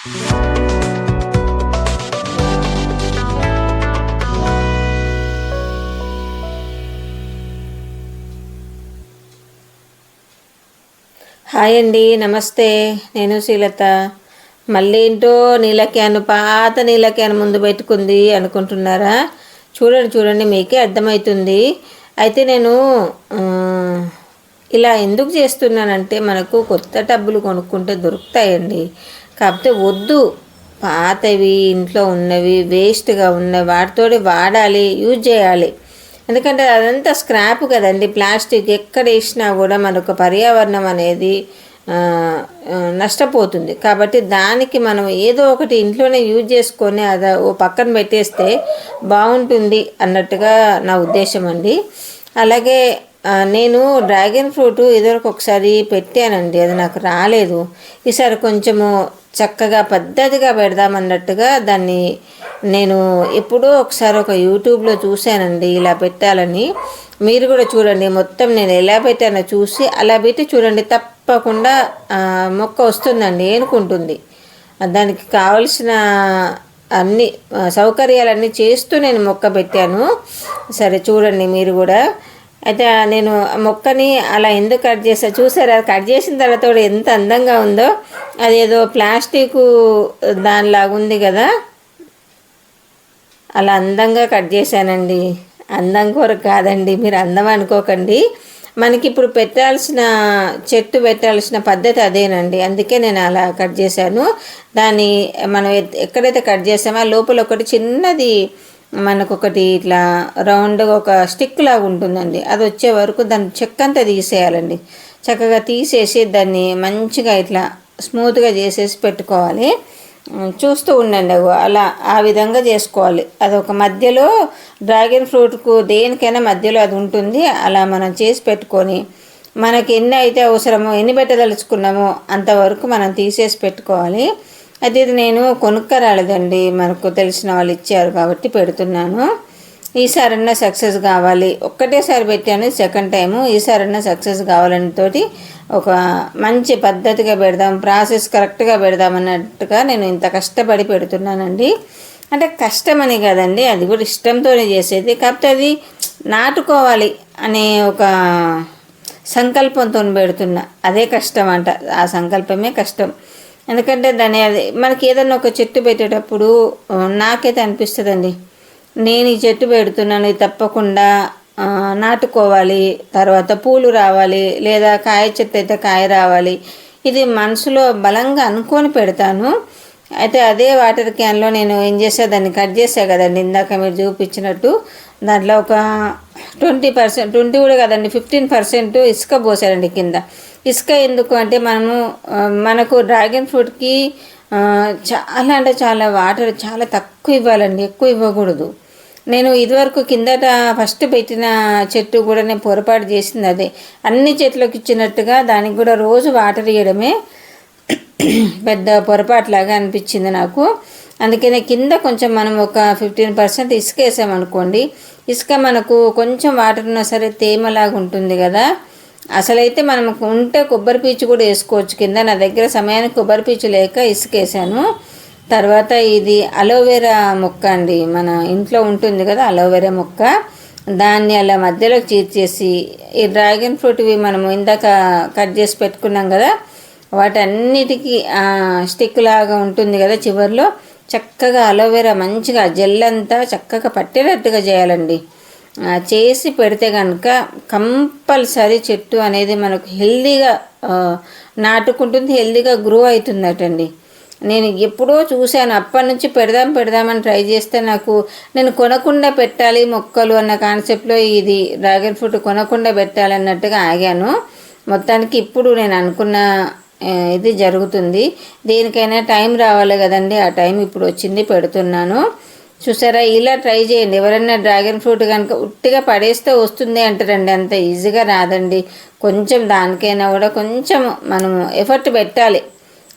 Hi అండి నమస్తే. నేను శ్రీలత. మళ్ళీ ఏంటో నీళ్ళ క్యాన్ పాత నీళ్ళ క్యాన్ ముందు పెట్టుకుంది అనుకుంటున్నారా? చూడండి చూడండి మీకే అర్థమవుతుంది అయితే నేను ఇలా ఎందుకు చేస్తున్నానంటే మనకు కొత్త టబ్బులు కొనుక్కుంటే దొరుకుతాయండి. కాకపోతే వద్దు. పాతవి ఇంట్లో ఉన్నవి వేస్ట్గా ఉన్నవి వాటితోటి వాడాలి యూజ్ చేయాలి. ఎందుకంటే అదంతా స్క్రాప్ కదండి ప్లాస్టిక్. ఎక్కడ వేసినా కూడా మనకు పర్యావరణం అనేది నష్టపోతుంది. కాబట్టి దానికి మనం ఏదో ఒకటి ఇంట్లోనే యూజ్ చేసుకొని అది ఓ పక్కన పెట్టేస్తే బాగుంటుంది అన్నట్టుగా నా ఉద్దేశం అండి. అలాగే నేను డ్రాగన్ ఫ్రూట్ ఇదివరకు ఒకసారి పెట్టానండి అది నాకు రాలేదు. ఈసారి కొంచెము చక్కగా పద్ధతిగా పెడదామన్నట్టుగా దాన్ని నేను ఎప్పుడో ఒకసారి ఒక యూట్యూబ్లో చూశానండి ఇలా పెట్టాలని. మీరు కూడా చూడండి మొత్తం నేను ఎలా పెట్టానో చూసి అలా పెట్టి చూడండి తప్పకుండా మొక్క వస్తుందండి ఏనుకుంటుంది. దానికి కావలసిన అన్ని సౌకర్యాలన్నీ చేస్తూ నేను మొక్క పెట్టాను. సరే చూడండి మీరు కూడా. అయితే నేను మొక్కని అలా ఎందుకు కట్ చేసా చూసారా? కట్ చేసిన తర్వాత కూడా ఎంత అందంగా ఉందో. అదేదో ప్లాస్టిక్ దానిలాగా ఉంది కదా. అలా అందంగా కట్ చేశానండి. అందం కొరకు కాదండి. మీరు అందం అనుకోకండి. మనకి ఇప్పుడు పెట్టాల్సిన చెట్టు పెట్టాల్సిన పద్ధతి అదేనండి. అందుకే నేను అలా కట్ చేశాను. దాన్ని మనం ఎక్కడైతే కట్ చేసామో లోపల ఒకటి చిన్నది మనకు ఒకటి ఇట్లా రౌండ్గా ఒక స్టిక్ లాగా ఉంటుందండి. అది వచ్చే వరకు చెక్క అంతా తీసేయాలండి. చక్కగా తీసేసి దాన్ని మంచిగా ఇట్లా స్మూత్గా చేసేసి పెట్టుకోవాలి. చూస్తూ ఉండండి అలా ఆ విధంగా చేసుకోవాలి. అది ఒక మధ్యలో డ్రాగన్ ఫ్రూట్కు దేనికైనా మధ్యలో అది ఉంటుంది. అలా మనం చేసి పెట్టుకొని మనకి ఎన్ని అయితే అవసరమో ఎన్ని పెట్టదలుచుకున్నామో అంతవరకు మనం తీసేసి పెట్టుకోవాలి. అయితే ఇది నేను కొనుక్కరాలేదండి. మనకు తెలిసిన వాళ్ళు ఇచ్చారు కాబట్టి పెడుతున్నాను. ఈసారన్నా సక్సెస్ కావాలి. ఒక్కటేసారి పెట్టాను. సెకండ్ టైము ఈసారన్నా సక్సెస్ కావాలని తోటి ఒక మంచి పద్ధతిగా పెడదాం ప్రాసెస్ కరెక్ట్గా పెడదాం అన్నట్టుగా నేను ఇంత కష్టపడి పెడుతున్నానండి. అంటే కష్టమని కదండి. అది కూడా ఇష్టంతోనే చేసేది. కాకపోతే అది నాటుకోవాలి అనే ఒక సంకల్పంతో పెడుతున్నా. అదే కష్టం అంట. ఆ సంకల్పమే కష్టం. ఎందుకంటే దాని అది మనకి ఏదన్నా ఒక చెట్టు పెట్టేటప్పుడు నాకైతే అనిపిస్తుందండి. నేను ఈ చెట్టు పెడుతున్నాను తప్పకుండా నాటుకోవాలి తర్వాత పూలు రావాలి లేదా కాయ చెట్టు అయితే కాయ రావాలి. ఇది మనసులో బలంగా అనుకొని పెడతాను. అయితే అదే వాటర్ క్యాన్లో నేను ఏం చేసా దాన్ని కట్ చేసా కదండి. ఇందాక మీరు చూపించినట్టు దాంట్లో ఒక ట్వంటీ పర్సెంట్ ట్వంటీ కూడా కదండి ఫిఫ్టీన్ పర్సెంట్ ఇసుక పోసారండి కింద. ఇసుక ఎందుకు అంటే మనము మనకు డ్రాగన్ ఫ్రూట్కి చాలా అంటే చాలా వాటర్ చాలా తక్కువ ఇవ్వాలండి ఎక్కువ ఇవ్వకూడదు. నేను ఇదివరకు కిందట ఫస్ట్ పెట్టిన చెట్టు కూడా నేను పొరపాటు చేసింది అదే. అన్ని చెట్లకు ఇచ్చినట్టుగా దానికి కూడా రోజు వాటర్ ఇవ్వడమే పెద్ద పొరపాటులాగా అనిపించింది నాకు. అందుకనే కింద కొంచెం మనం ఒక ఫిఫ్టీన్ పర్సెంట్ ఇసుక వేసామనుకోండి ఇసుక మనకు కొంచెం వాటర్ ఉన్నా సరే తేమలాగా ఉంటుంది కదా. అసలైతే మనం ఉంటే కొబ్బరి పీచు కూడా వేసుకోవచ్చు. కింద నా దగ్గర సమయానికి కొబ్బరి పీచు లేక ఇసుకేసాను. తర్వాత ఇది అలోవెరా మొక్క అండి. మన ఇంట్లో ఉంటుంది కదా అలోవెరా మొక్క. దాన్ని అలా మధ్యలోకి చీర్చేసి ఈ డ్రాగన్ ఫ్రూట్వి మనము ఇందాక కట్ చేసి పెట్టుకున్నాం కదా వాటన్నిటికీ స్టిక్ లాగా ఉంటుంది కదా చివరిలో. చక్కగా అలోవెరా మంచిగా జెల్ అంతా చక్కగా పట్టేటట్టుగా చేయాలండి. చేసి పెడితే కనుక కంపల్సరీ చెట్టు అనేది మనకు హెల్దీగా నాటుకుంటుంది హెల్దీగా గ్రో అవుతుందటండి. నేను ఎప్పుడో చూశాను అప్పటి నుంచి పెడదాం పెడదామని ట్రై చేస్తే నాకు నేను కొనకుండా పెట్టాలి మొక్కలు అన్న కాన్సెప్ట్లో ఇది డ్రాగన్ ఫ్రూట్ కొనకుండా పెట్టాలన్నట్టుగా ఆగాను. మొత్తానికి ఇప్పుడు నేను అనుకున్న ఇది జరుగుతుంది. దేనికైనా టైం రావాలి కదండి ఆ టైం ఇప్పుడు వచ్చింది పెడుతున్నాను. చూసారా? ఇలా ట్రై చేయండి. ఎవరైనా డ్రాగన్ ఫ్రూట్ కనుక ఉట్టిగా పడేస్తే వస్తుంది అంటారండి. అంత ఈజీగా రాదండి. కొంచెం దానికైనా కూడా కొంచెం మనము ఎఫర్ట్ పెట్టాలి.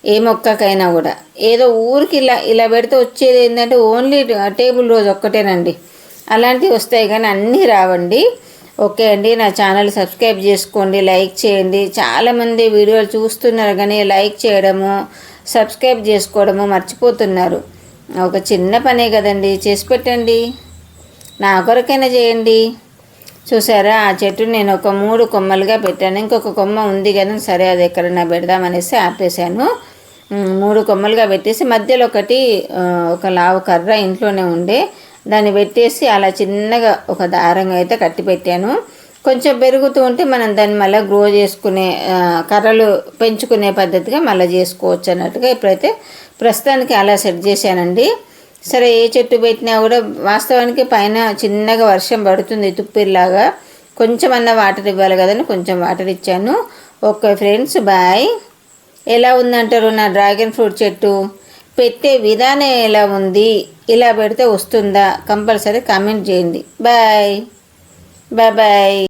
ఏ మొక్కకైనా కూడా. ఏదో ఊరికి ఇలా ఇలా పెడితే వచ్చేది ఏంటంటే ఓన్లీ టేబుల్ రోజు ఒక్కటేనండి. అలాంటివి వస్తాయి కానీ అన్నీ రావండి. ఓకే అండి. నా ఛానల్ సబ్స్క్రైబ్ చేసుకోండి. లైక్ చేయండి. చాలామంది వీడియోలు చూస్తున్నారు కానీ లైక్ చేయడము సబ్స్క్రైబ్ చేసుకోవడము మర్చిపోతున్నారు. ఒక చిన్న పనే కదండి చేసి పెట్టండి. నా కొరకైనా చేయండి. చూసారా ఆ చెట్టు నేను ఒక మూడు కొమ్మలుగా పెట్టాను. ఇంకొక కొమ్మ ఉంది కదా సరే అది ఎక్కడన్నా పెడదామనేసి ఆపేశాను. మూడు కొమ్మలుగా పెట్టేసి మధ్యలో ఒకటి ఒక లావు కర్ర ఇంట్లోనే ఉండే. దాన్ని పెట్టేసి అలా చిన్నగా ఒక దారంగా అయితే కట్టి పెట్టాను. కొంచెం పెరుగుతూ ఉంటే మనం దాన్ని మళ్ళీ గ్రో చేసుకునే కర్రలు పెంచుకునే పద్ధతిగా మళ్ళీ చేసుకోవచ్చు అన్నట్టుగా ఇప్పుడైతే ప్రస్తుతానికి అలా సెట్ చేశానండి. సరే ఏ చెట్టు పెట్టినా కూడా వాస్తవానికి పైన చిన్నగా వర్షం పడుతుంది తుప్పిరిలాగా కొంచెం అన్న వాటర్ ఇవ్వాలి కదని కొంచెం వాటర్ ఇచ్చాను. Okay friends bye. ఎలా ఉందంటారు నా డ్రాగన్ ఫ్రూట్ చెట్టు? పెట్టే విధానం ఎలా ఉంది? ఇలా పెడితే వస్తుందా? కంపల్సరీ కామెంట్ చేయండి. బాయ్. Bye bye.